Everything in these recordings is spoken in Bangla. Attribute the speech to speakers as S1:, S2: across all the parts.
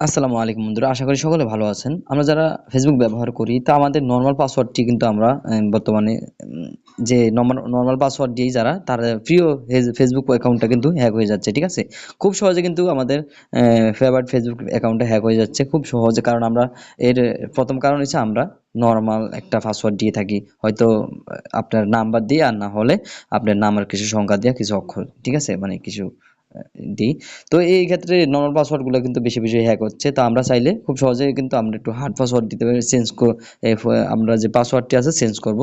S1: আসসালামু আলাইকুম বন্ধুরা, আশা করি সকলে ভালো আছেন। আমরা যারা ফেসবুক ব্যবহার করি, তা আমাদের নর্মাল পাসওয়ার্ডটি কিন্তু আমরা বর্তমানে যে নর্মাল পাসওয়ার্ড দিয়েই যারা, তার প্রিয় ফেসবুক অ্যাকাউন্টটা কিন্তু হ্যাক হয়ে যাচ্ছে, ঠিক আছে? খুব সহজে কিন্তু আমাদের ফেভারিট ফেসবুক অ্যাকাউন্টটা হ্যাক হয়ে যাচ্ছে, খুব সহজে, কারণ আমরা, এর প্রথম কারণ হচ্ছে আমরা নর্মাল একটা পাসওয়ার্ড দিয়ে থাকি। হয়তো, আপনার নাম্বার দিয়ে, আর না হলে আপনার নামের কিছু সংখ্যা দিয়ে, কিছু অক্ষর, ঠিক আছে? মানে কিছু দিই। তো এই ক্ষেত্রে নর্মাল পাসওয়ার্ডগুলো কিন্তু বেশি বেশি হ্যাক হচ্ছে। তো আমরা চাইলে খুব সহজে কিন্তু আমরা একটু হার্ড পাসওয়ার্ড দিতে পারি চেঞ্জ আমরা যে পাসওয়ার্ডটি আছে চেঞ্জ করব।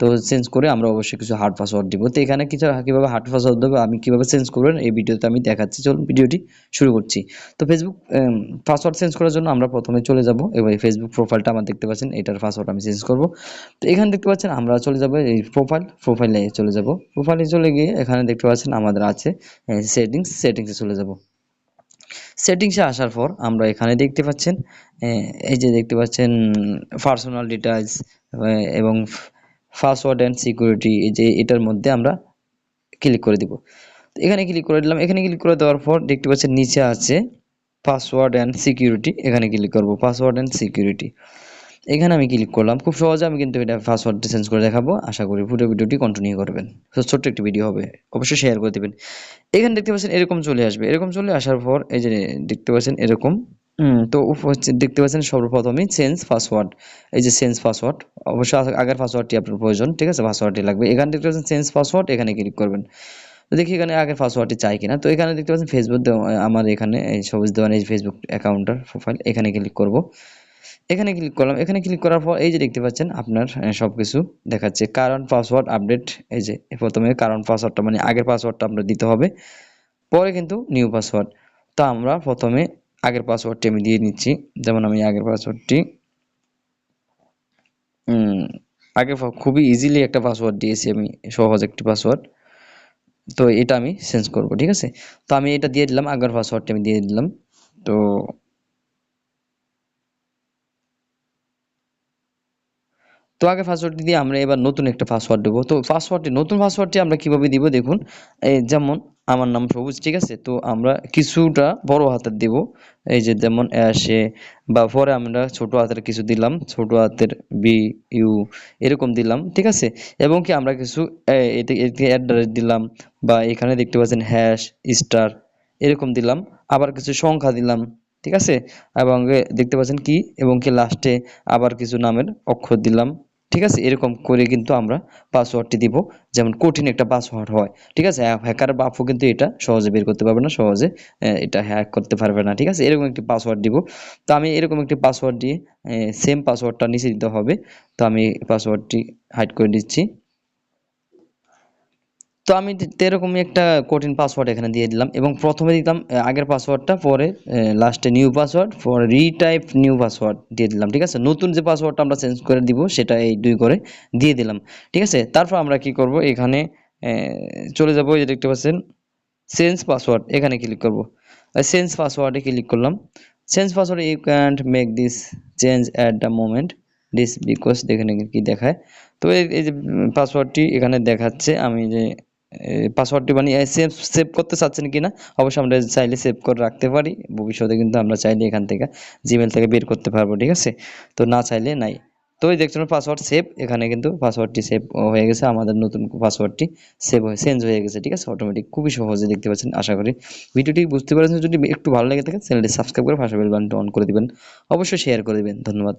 S1: তো চেঞ্জ করে আমরা অবশ্যই কিছু হার্ড পাসওয়ার্ড দিব। তো এখানে কিছু কীভাবে হার্ড পাসওয়ার্ড দেবো আমি কীভাবে চেঞ্জ করবেন এই ভিডিওতে আমি দেখাচ্ছি। চলুন ভিডিওটি শুরু করছি। তো ফেসবুক পাসওয়ার্ড চেঞ্জ করার জন্য আমরা প্রথমে চলে যাব এবার ফেসবুক প্রোফাইলটা আমার দেখতে পাচ্ছেন, এটার পাসওয়ার্ড আমি চেঞ্জ করব। তো এখানে দেখতে পাচ্ছেন আমরা চলে যাব এই প্রোফাইল প্রোফাইলে চলে যাব। প্রোফাইলে চলে গিয়ে এখানে দেখতে পাচ্ছেন আমাদের আছে সেটিংস চলে যাব। সেটিংসে আসার পর আমরা এখানে দেখতে পাচ্ছেন এই যে দেখতে পাচ্ছেন পার্সোনাল ডিটেলস এবং পাসওয়ার্ড অ্যান্ড সিকিউরিটি এই যে এটার মধ্যে আমরা ক্লিক করে দিব। এখানে ক্লিক করে দিলাম। এখানে ক্লিক করে দেওয়ার পর দেখতে পাচ্ছেন, নিচে আছে পাসওয়ার্ড অ্যান্ড সিকিউরিটি এখানে ক্লিক করব। পাসওয়ার্ড অ্যান্ড সিকিউরিটি এখানে আমি ক্লিক করলাম। খুব সহজে আমি কিন্তু এটা পাসওয়ার্ডটা চেঞ্জ করে দেখাবো। আশা করি পুরো ভিডিওটি কন্টিনিউ করবেন। ছোট্ট একটি ভিডিও হবে। অবশ্যই শেয়ার করে দেবেন। এখানে দেখতে পাচ্ছেন এরকম চলে আসবে। এরকম চলে আসার পর এই যে দেখতে পাচ্ছেন এরকম তো দেখতে পাচ্ছেন সর্বপ্রথমে চেঞ্জ পাসওয়ার্ড এই যে চেঞ্জ পাসওয়ার্ড অবশ্যই আগের পাসওয়ার্ডটি আপনার প্রয়োজন। ঠিক আছে? পাসওয়ার্ডটি লাগবে। এখানে দেখতে পাচ্ছেন চেঞ্জ পাসওয়ার্ড এখানে ক্লিক করবেন। দেখি এখানে আগের পাসওয়ার্ডটি চাই কিনা। তো এখানে দেখতে পাচ্ছেন ফেসবুক আমার এখানে এই সবুজ দেওয়ান এই ফেসবুক অ্যাকাউন্টের প্রোফাইল এখানে ক্লিক করব। এখানে ক্লিক করলাম। এখানে ক্লিক করার পর এই যে দেখতে পাচ্ছেন আপনার আহ, সবকিছু দেখাচ্ছে। কারণ পাসওয়ার্ড আপডেট এই যে প্রথমে কারণ পাসওয়ার্ডটা মানে আগের পাসওয়ার্ডটা আমরা দিতে হবে পরে কিন্তু নিউ পাসওয়ার্ড তো আমরা প্রথমে আগের পাসওয়ার্ডটি আমি দিয়ে নিচ্ছি। যেমন আমি আগের পাসওয়ার্ডটি আগে খুবই ইজিলি একটা পাসওয়ার্ড দিয়েছি আমি সহজ একটি পাসওয়ার্ড তো এটা আমি চেঞ্জ করব ঠিক আছে? তো আমি এটা দিয়ে দিলাম আগের পাসওয়ার্ডটি আমি দিয়ে দিলাম। তো তো আগে পাসওয়ার্ডটি দিয়ে আমরা এবার নতুন একটা পাসওয়ার্ড দেবো। তো পাসওয়ার্ডটি নতুন পাসওয়ার্ডটি আমরা কীভাবে দিব দেখুন। এই যেমন আমার নাম সবুজ, ঠিক আছে? তো আমরা কিছুটা বড় হাতের দিব। এই যে যেমন আসে বা পরে আমরা ছোট হাতের কিছু দিলাম, ছোট হাতের বি ইউ এরকম দিলাম, ঠিক আছে? এবং কি আমরা কিছু অ্যাড্রেস দিলাম, বা এখানে দেখতে পাচ্ছেন হ্যাশ স্টার এরকম দিলাম। আবার কিছু সংখ্যা দিলাম, ঠিক আছে? এবং দেখতে পাচ্ছেন কি? এবং কি লাস্টে আবার কিছু নামের অক্ষর দিলাম ঠিক আছে? এরকম করে কিন্তু আমরা পাসওয়ার্ডটি দিব। যেমন কঠিন একটা পাসওয়ার্ড হয়। ঠিক আছে? হ্যাকার বাপও কিন্তু এটা সহজে বের করতে পারবে না, সহজে এটা হ্যাক করতে পারবে না। ঠিক আছে? এরকম একটি পাসওয়ার্ড দিব। তো আমি এরকম একটি পাসওয়ার্ড দিয়ে সেম পাসওয়ার্ডটা নিচে দিতে হবে। তো আমি পাসওয়ার্ডটি হাইড করে দিচ্ছি। তো আমি এরকমই একটা কঠিন পাসওয়ার্ড এখানে দিয়ে দিলাম এবং প্রথমে দিতাম আগের পাসওয়ার্ডটা পরে লাস্টে নিউ পাসওয়ার্ড পরে রিটাইপ নিউ পাসওয়ার্ড দিয়ে দিলাম, ঠিক আছে? নতুন যে পাসওয়ার্ডটা আমরা চেঞ্জ করে দিব, সেটা এই দুই করে দিয়ে দিলাম, ঠিক আছে? তারপর আমরা কি করব? এখানে চলে যাব যে দেখতে পাচ্ছেন চেঞ্জ পাসওয়ার্ড এখানে ক্লিক করব। চেঞ্জ পাসওয়ার্ডে ক্লিক করলাম। Change password you can't make this change at the moment this because এখানে কি দেখায়। তো এই যে পাসওয়ার্ডটি এখানে দেখাচ্ছে, আমি যে পাসওয়ার্ডটি মানে সেভ সেভ করতে চাচ্ছেন কিনা? অবশ্যই আমরা চাইলে সেভ করে রাখতে পারি। ভবিষ্যতে কিন্তু আমরা চাইলে এখান থেকে জিমেল থেকে বের করতে পারব, ঠিক আছে? তো না চাইলে নাই। তো এই দেখছেন পাসওয়ার্ড সেভ এখানে কিন্তু পাসওয়ার্ডটি সেভ হয়ে গেছে। আমাদের নতুন পাসওয়ার্ডটি সেভ হয়ে চেঞ্জ হয়ে গেছে, ঠিক আছে? অটোমেটিক খুবই সহজে দেখতে পাচ্ছেন, আশা করি। ভিডিওটি বুঝতে পারছেন, যদি একটু ভালো লেগে থাকে চ্যানেলটি সাবস্ক্রাইব করে পাশে বেল বাটনটি অন করে দিবেন। অবশ্যই শেয়ার করে দিবেন। ধন্যবাদ।